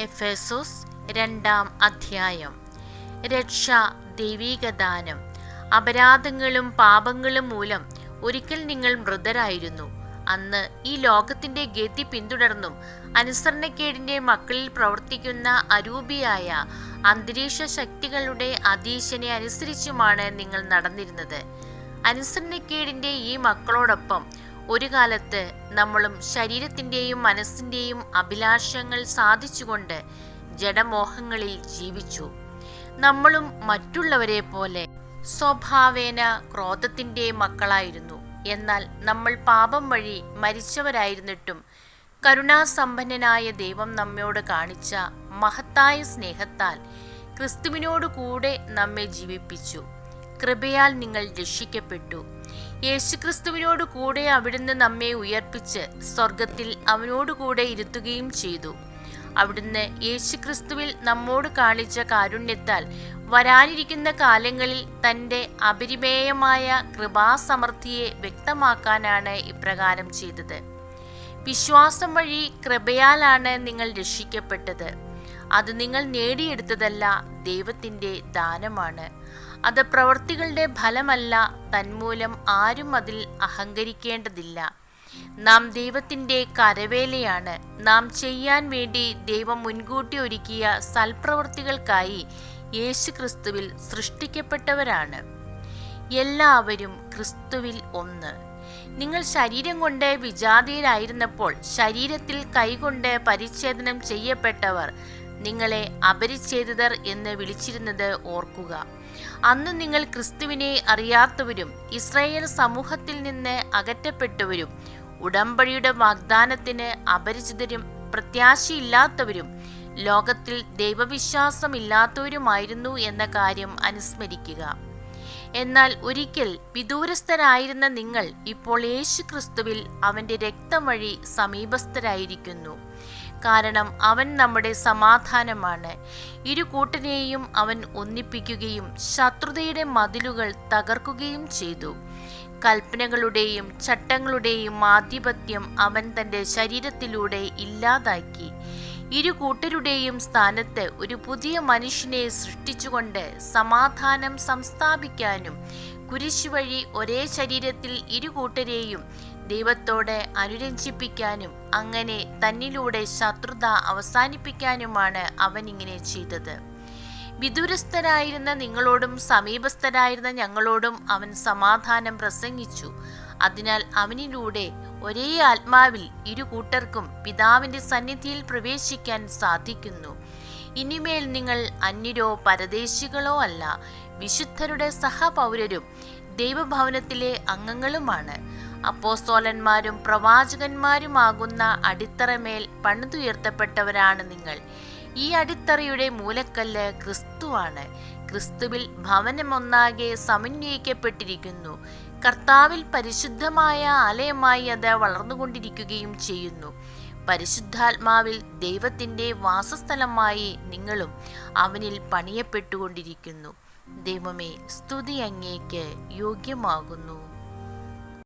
എഫേസോസ് രണ്ടാം അധ്യായം. രക്ഷ ദൈവീകദാനം. അപരാധങ്ങളും പാപങ്ങളും മൂലം ഒരിക്കൽ നിങ്ങൾ മൃതരായിരുന്നു. അന്ന് ഈ ലോകത്തിന്റെ ഗതി പിന്തുടർന്നും അനുസരണക്കേടിന്റെ മക്കളിൽ പ്രവർത്തിക്കുന്ന അരൂപിയായ അന്തരീക്ഷ ശക്തികളുടെ അധീശനെ അനുസരിച്ചുമാണ് നിങ്ങൾ നടന്നിരുന്നത്. അനുസരണക്കേടിന്റെ ഈ മക്കളോടൊപ്പം ഒരു കാലത്ത് നമ്മളും ശരീരത്തിന്റെയും മനസ്സിന്റെയും അഭിലാഷങ്ങൾ സാധിച്ചുകൊണ്ട് ജഡമോഹങ്ങളിൽ ജീവിച്ചു. നമ്മളും മറ്റുള്ളവരെ പോലെ സ്വഭാവേന ക്രോധത്തിന്റെ മക്കളായിരുന്നു. എന്നാൽ നമ്മൾ പാപം വഴി മരിച്ചവരായിരുന്നിട്ടും കരുണാസമ്പന്നനായ ദൈവം നമ്മോട് കാണിച്ച മഹത്തായ സ്നേഹത്താൽ ക്രിസ്തുവിനോട് കൂടെ നമ്മെ ജീവിപ്പിച്ചു. കൃപയാൽ നിങ്ങൾ രക്ഷിക്കപ്പെട്ടു. യേശുക്രിസ്തുവിനോട് കൂടെ അവിടുന്ന് നമ്മെ ഉയർപ്പിച്ച് സ്വർഗത്തിൽ അവനോട് കൂടെ ഇരുത്തുകയും ചെയ്തു. അവിടുന്ന് യേശുക്രിസ്തുവിൽ നമ്മോട് കാണിച്ച കാരുണ്യത്താൽ വരാനിരിക്കുന്ന കാലങ്ങളിൽ തന്റെ അപരിമേയമായ കൃപാസമൃദ്ധിയെ വ്യക്തമാക്കാനാണ് ഇപ്രകാരം ചെയ്തത്. വിശ്വാസം വഴി കൃപയാലാണ് നിങ്ങൾ രക്ഷിക്കപ്പെട്ടത്. അത് നിങ്ങൾ നേടിയെടുത്തതല്ല ദൈവത്തിന്റെ ദാനമാണ്. അത് പ്രവൃത്തികളുടെ ഫലമല്ല തന്മൂലം ആരും അതിൽ അഹങ്കരിക്കേണ്ടതില്ല. നാം ദൈവത്തിന്റെ കരവേലയാണ്. നാം ചെയ്യാൻ വേണ്ടി ദൈവം മുൻകൂട്ടി ഒരുക്കിയ സൽപ്രവർത്തികൾക്കായി യേശു ക്രിസ്തുവിൽ സൃഷ്ടിക്കപ്പെട്ടവരാണ്. എല്ലാവരും ക്രിസ്തുവിൽ ഒന്ന്. നിങ്ങൾ ശരീരം കൊണ്ട് വിജാതിയിലായിരുന്നപ്പോൾ ശരീരത്തിൽ കൈകൊണ്ട് പരിച്ഛേദനം ചെയ്യപ്പെട്ടവർ നിങ്ങളെ അപരിച്ഛേദിതർ എന്ന് വിളിച്ചിരുന്നത് ഓർക്കുക. അന്ന് നിങ്ങൾ ക്രിസ്തുവിനെ അറിയാത്തവരും ഇസ്രായേൽ സമൂഹത്തിൽ നിന്ന് അകറ്റപ്പെട്ടവരും ഉടമ്പടിയുടെ വാഗ്ദാനത്തിന് അപരിചിതരും പ്രത്യാശയില്ലാത്തവരും ലോകത്തിൽ ദൈവവിശ്വാസമില്ലാത്തവരുമായിരുന്നു എന്ന കാര്യം അനുസ്മരിക്കുക. എന്നാൽ ഒരിക്കൽ വിദൂരസ്ഥരായിരുന്ന നിങ്ങൾ ഇപ്പോൾ യേശു ക്രിസ്തുവിൽ അവന്റെ രക്തം വഴി സമീപസ്ഥരായിരിക്കുന്നു. കാരണം അവൻ നമ്മുടെ സമാധാനമാണ്. ഇരു കൂട്ടരെയും അവൻ ഒന്നിപ്പിക്കുകയും ശത്രുതയുടെ മതിലുകൾ തകർക്കുകയും ചെയ്തു. കൽപ്പനകളുടെയും ചട്ടങ്ങളുടെയും ആധിപത്യം അവൻ തന്റെ ശരീരത്തിലൂടെ ഇല്ലാതാക്കി. ഇരു കൂട്ടരുടെയും സ്ഥാനത്ത് ഒരു പുതിയ മനുഷ്യനെ സൃഷ്ടിച്ചുകൊണ്ട് സമാധാനം സംസ്ഥാപിക്കാനും കുരിശ് വഴി ഒരേ ശരീരത്തിൽ ഇരു കൂട്ടരെയും ദൈവത്തോടെ അനുരഞ്ജിപ്പിക്കാനും അങ്ങനെ തന്നിലൂടെ ശത്രുത അവസാനിപ്പിക്കാനുമാണ് അവൻ ഇങ്ങനെ ചെയ്തത്. വിദൂരസ്ഥരായിരുന്ന നിങ്ങളോടും സമീപസ്ഥരായിരുന്ന ഞങ്ങളോടും അവൻ സമാധാനം പ്രസംഗിച്ചു. അതിനാൽ അവനിലൂടെ ഒരേ ആത്മാവിൽ ഇരു കൂട്ടർക്കും പിതാവിന്റെ സന്നിധിയിൽ പ്രവേശിക്കാൻ സാധിക്കുന്നു. ഇനിമേൽ നിങ്ങൾ അന്യരോ പരദേശികളോ അല്ല വിശുദ്ധരുടെ സഹപൗരരും ദൈവഭവനത്തിലെ അംഗങ്ങളുമാണ്. അപ്പോസ്തോലന്മാരും പ്രവാചകന്മാരുമാകുന്ന അടിത്തറമേൽ പണിതുയർത്തപ്പെട്ടവരാണ് നിങ്ങൾ. ഈ അടിത്തറയുടെ മൂലക്കല്ല് ക്രിസ്തുവാണ്. ക്രിസ്തുവിൽ ഭവനമൊന്നാകെ സമന്വയിക്കപ്പെട്ടിരിക്കുന്നു. കർത്താവിൽ പരിശുദ്ധമായ ആലയമായി അത് വളർന്നുകൊണ്ടിരിക്കുകയും ചെയ്യുന്നു. പരിശുദ്ധാത്മാവിൽ ദൈവത്തിന്റെ വാസസ്ഥലമായി നിങ്ങളും അവനിൽ പണിയപ്പെട്ടുകൊണ്ടിരിക്കുന്നു. ദൈവമേ സ്തുതി അങ്ങേക്ക് യോഗ്യമാകുന്നു.